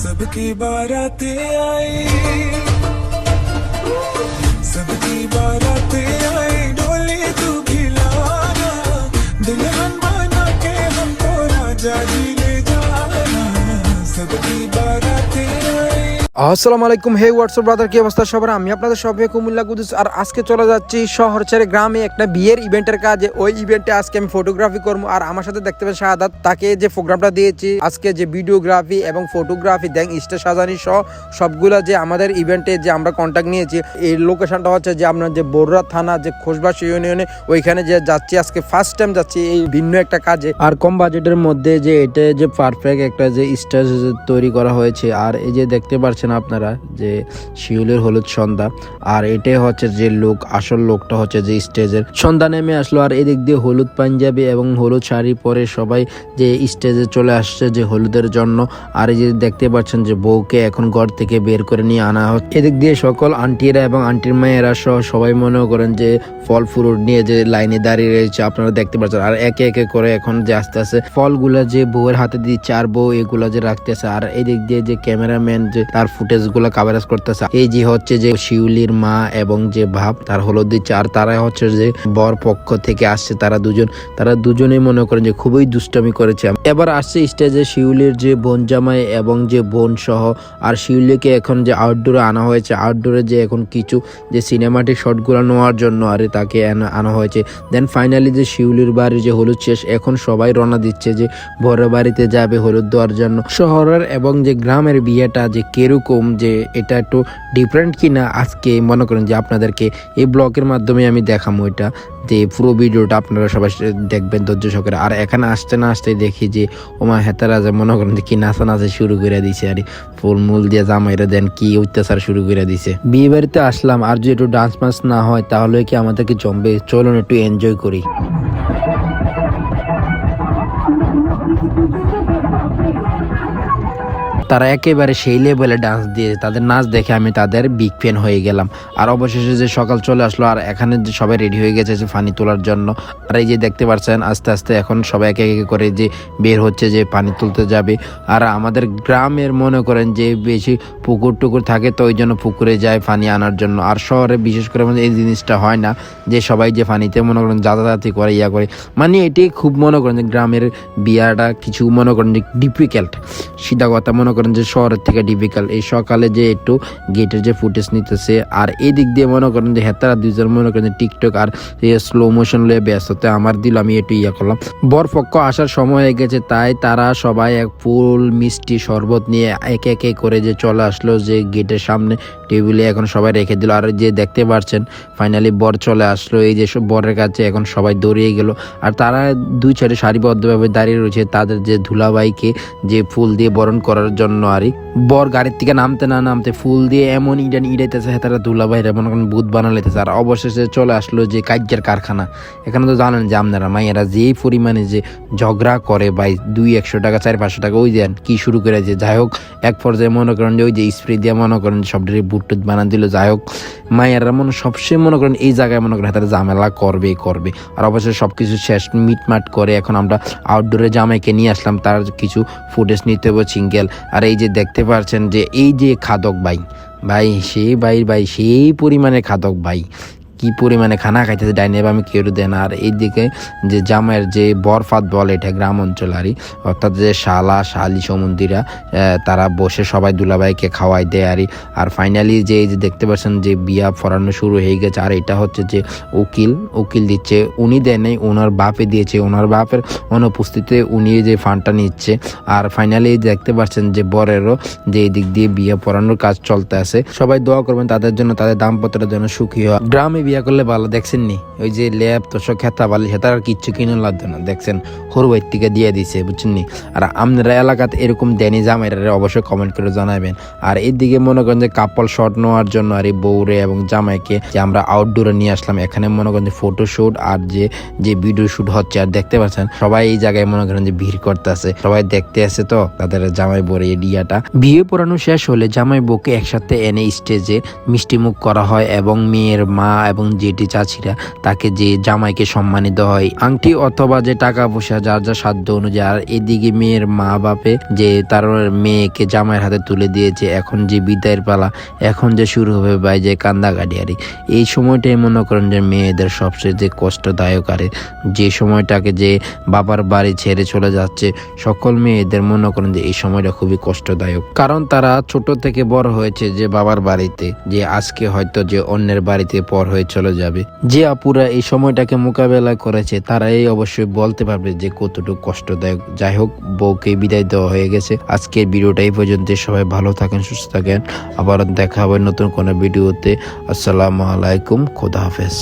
सबकी बारात आई। सबकी बारात आई, डोली तू खिलाना। दुल्हन बना के हमको राजा जी ले जाना। सबकी बारात आई। আসসালামু আলাইকুম। হে হোয়াটসঅ্যাপ ব্রাদার কি অবস্থা সবার? আমি আপনাদের সবাই কুমিল্লা কুদুস আর আজকে চলে যাচ্ছি শহর ছেড়ে গ্রামে একটা বিয়ের ইভেন্টের কাজে। ওই ইভেন্টে আজকে আমি ফটোগ্রাফি করব। আর আমার সাথে দেখতে পাবেন শাহাদাত, তাকে যে প্রোগ্রামটা দিয়েছি, আজকে যে ভিডিওগ্রাফি এবং ফটোগ্রাফি দেন স্টেজ সাজানি সহ সবগুলা যে আমাদের ইভেন্টে যে আমরা কন্ট্যাক্ট নিয়েছি, এই লোকেশনটা হচ্ছে যে আপনার যে বড়রা থানা, যে খোসবাস ইউনিয়নে ওইখানে যে যাচ্ছি, আজকে ফার্স্ট টাইম যাচ্ছি এই ভিন্ন একটা কাজে। আর কম বাজেটের মধ্যে যে এটা যে পারফেক্ট একটা যে স্টেজ তৈরি করা হয়েছে। আর এই যে দেখতে পাচ্ছেন আপনারা যে শিউলের হলুদ সন্ধ্যা, আর এটাই হচ্ছে যে লোক, আসল লোকটা হচ্ছে যে স্টেজের সন্ধ্যা নেমে আসলো। আর এদিক দিয়ে হলুদ পাঞ্জাবি এবং হলুদ শাড়ি পরে সবাই যে স্টেজে চলে আসছে যে হলুদের জন্য। আর এই যে দেখতে পাচ্ছেন যে বউকে এখন ঘর থেকে বের করে নিয়ে আনা হচ্ছে। এদিক দিয়ে সকল আন্টিরা এবং আন্টির মায়েরা সহ সবাই মনে করেন যে ফল ফ্রুট নিয়ে যে লাইনে দাঁড়িয়ে রয়েছে, আপনারা দেখতে পাচ্ছেন। আর একে একে করে এখন যে আস্তে আস্তে ফলগুলা যে বউয়ের হাতে দিচ্ছে, আর বউ এগুলা যে রাখতেছে। আর এদিক দিয়ে যে ক্যামেরাম্যান যে তার ফুটেজগুলো কাভারেজ করতেছে। এই যে হচ্ছে যে শিউলির মা এবং যে ভাব তার হলুদ আর তারা হচ্ছে যে বর পক্ষ থেকে আসছে, তারা দুজন। তারা দুজনেই মনে করেন যে খুবই দুষ্টামি করেছে। এবার আসছে স্টেজে শিউলির যে বোন জামাই এবং যে বোন সহ। আর শিউলিকে এখন যে আউটডোরে আনা হয়েছে আউটডোরে যে এখন কিছু যে সিনেমাটিক শটগুলো নেওয়ার জন্য আর তাকে আনা- হয়েছে। দেন ফাইনালি যে শিউলির বাড়ির যে হলুদ শেষ, এখন সবাই রওনা দিচ্ছে যে বড় বাড়িতে যাবে হলুদ দেওয়ার জন্য। শহরের এবং যে গ্রামের বিয়েটা যে কীরকম যে এটা একটু ডিফারেন্ট কি না আজকে মনে করেন যে আপনাদেরকে এই ব্লগের মাধ্যমে আমি দেখাবো এটা, যে পুরো ভিডিওটা আপনারা সবাই দেখবেন ধৈর্য সহকারে। আর এখানে আসতে না আসতে দেখি যে, ওমা হেতারা যে মনে করেন যে কি নাচা নাচা শুরু করে দিছে, আর ফুল মূল দিয়ে জামাইরা দেন, কি অত্যাচার শুরু করে দিছে। বিয়ে বাড়িতে আসলাম, আর যদি একটু ডান্স মান্স না হয়, তাহলে কি আমাদেরকে জমবে? চলুন একটু এনজয় করি। তারা একেবারে সেই লেভেলে ডান্স দিয়ে তাদের নাচ দেখে আমি তাদের বিগ ফ্যান হয়ে গেলাম। আর অবশেষে যে সকাল চলে আসলো, আর এখানে যে সবাই রেডি হয়ে গেছে যে পানি তোলার জন্য, আর এই যে দেখতে পাচ্ছেন, আস্তে আস্তে এখন সবাই একে একে করে যে বের হচ্ছে যে পানি তুলতে যাবে। আর আমাদের গ্রামের মনে করেন যে বেশি পুকুর টুকুর থাকে, তো ওই জন্য পুকুরে যায় পানি আনার জন্য। আর শহরে বিশেষ করে মানে এই জিনিসটা হয় না যে সবাই যে পানিতে মনে করেন যাতায়াতি করে, ইয়া করে। মানে এটি খুব মনে করেন যে গ্রামের বিয়াটা কিছু মনে করেন যে ডিফিকাল্ট সিধা কথা মনে করেন যে শহরের থেকে ডিফিকাল্ট এই সকালে যে একটু গেটের যে ফুটেজ নিতেছে, আর এই দিক দিয়ে মনে করেন যে হেতারা দুইজন মনে করেন যে টিকটক আর স্লো মোশন লয়ে ব্যস্ত। তো আমার দিল, আমি একটু ইয়া করলাম। বরপক্ষ আসার সময় হয়ে গেছে, তাই তারা সবাই এক ফুল মিষ্টি শরবত নিয়ে একে একে করে যে চলে আসলো যে গেটের সামনে। টেবিলে এখন সবাই রেখে দিল। আর যে দেখতে পাচ্ছেন ফাইনালি বর চলে আসলো। এই যে সব বরের কাছে এখন সবাই দৌড়িয়ে গেল। আর তারা দুই সাইডে সারিবদ্ধভাবে দাঁড়িয়ে রয়েছে। তাদের যে ধুলাবাইকে যে ফুল দিয়ে বরণ করার জন্য আরই বর গাড়ির থেকে নামতে না নামতে ফুল দিয়ে এমন ইডান ইডাইতেছে তারা বাইরে মনে করেন বুধ বানালাইতেছে আর অবশেষে চলে আসলো যে কাজ্যের কারখানা। এখানে তো জানেন যে আপনারা মাইয়েরা যেই পরিমাণে যে ঝগড়া করে বাই দুই একশো টাকা, চার পাঁচশো টাকা, ওই দেন কি শুরু করে যে, যাই হোক, এক পর্যায়ে মনে করেন যে ওই যে স্প্রে দিয়ে মনে করেন সব বুট টুট বানান দিল, যাই হোক। মায়েরা মনে সবসময় মনে করেন এই জায়গায় মনে করেন তারা ঝামেলা করবে করবে। আর অবশ্যই সব কিছু শেষ, মিটমাট করে এখন আমরা আউটডোরে জামাইকে নিয়ে আসলাম, তার কিছু ফুটেজ নিতে হবে সিঙ্গেল আর এই যে দেখতে পাচ্ছেন যে এই যে খাদক বাই ভাই সেই ভাই ভাই সেই পরিমাণে খাদক ভাই। কি পরিমাণে খানা খাইতেছে ডাইনে আমি কেউ দেন। আর এইদিকে যে জামাইয়ের যে বরফাত বলে এটা গ্রাম অঞ্চল আরই অর্থাৎ যে শালা শালি সমন্দিরা আহ, তারা বসে সবাই দুলাভাইকে খাওয়াই দেয় আরই আর ফাইনালি যে এই যে দেখতে পাচ্ছেন যে বিয়া ফরানো শুরু হয়ে গেছে আর এটা হচ্ছে যে উকিল উকিল দিচ্ছে উনি দেয় নাই ওনার বাপে দিয়েছে ওনার বাপের অনুপস্থিতিতে উনি যে ফান্ডটা নিচ্ছে। আর ফাইনালি দেখতে পাচ্ছেন যে বরেরও যে এই দিক দিয়ে বিয়ে পড়ানোর কাজ চলতে আছে। সবাই দোয়া করবেন তাদের জন্য তাদের দাম্পত্যের জন্য সুখী হয় গ্রামে বিয়ে করলে ভালো, দেখছেন নি? ওই যে ল্যাব তোষক খেতা বালি সেটা আর কিচ্ছু কিনে লাগতো না, দেখছেন? হরুবাই থেকে দিয়ে দিছে, বুঝছেন নি? আর আপনারা এলাকাতে এরকম দেনি জামাইরা অবশ্যই কমেন্ট করে জানাবেন। আর এদিকে মনে করেন যে কাপল শট নেওয়ার জন্য আর এই বউরে এবং জামাইকে যে আমরা আউটডোরে নিয়ে আসলাম, এখানে মনে করেন যে ফটো শুট আর যে যে ভিডিও শুট হচ্ছে, আর দেখতে পাচ্ছেন, সবাই এই জায়গায় মনে করেন যে ভিড় করতেছে। সবাই দেখতে আছে তো, তাদের জামাই বউরে এই ডিয়াটা বিয়ে পড়ানো শেষ হলে জামাই বউকে একসাথে এনে স্টেজে মিষ্টি মুখ করা হয় এবং মেয়ের মা এবং এবং যেটি চাচিরা তাকে যে জামাইকে সম্মানিত হয়, আংটি অথবা যে টাকা পয়সা যার যা সাধ্য অনুযায়ী। আর এদিকে মেয়ের মা বাপে যে তার মেয়েকে জামাইয়ের হাতে তুলে দিয়েছে, এখন যে বিদায়ের পালা, এখন যে শুরু হবে ভাই যে কান্দাকাটি আরে এই সময়টাই মনে করেন যে মেয়েদের সবচেয়ে যে কষ্টদায়ক আরে। যে সময়টাকে যে বাবার বাড়ি ছেড়ে চলে যাচ্ছে, সকল মেয়েদের মনে করেন যে এই সময়টা খুবই কষ্টদায়ক। কারণ তারা ছোট থেকে বড় হয়েছে যে বাবার বাড়িতে, যে আজকে হয়তো যে অন্যের বাড়িতে পর হয়ে চলে যাবে। যে আপুরা এই সময়টাকে মোকাবেলা করেছে তারা এই অবশ্যই বলতে পারবে যে কতটুকু কষ্টদায়ক। যাই হোক বউকে বিদায় দেওয়া হয়ে গেছে। আজকের ভিডিওটা এই পর্যন্ত। সবাই ভালো থাকেন, সুস্থ থাকেন। আবার দেখা হবে নতুন কোনো ভিডিওতে। আসসালামু আলাইকুম, খোদা হাফেজ।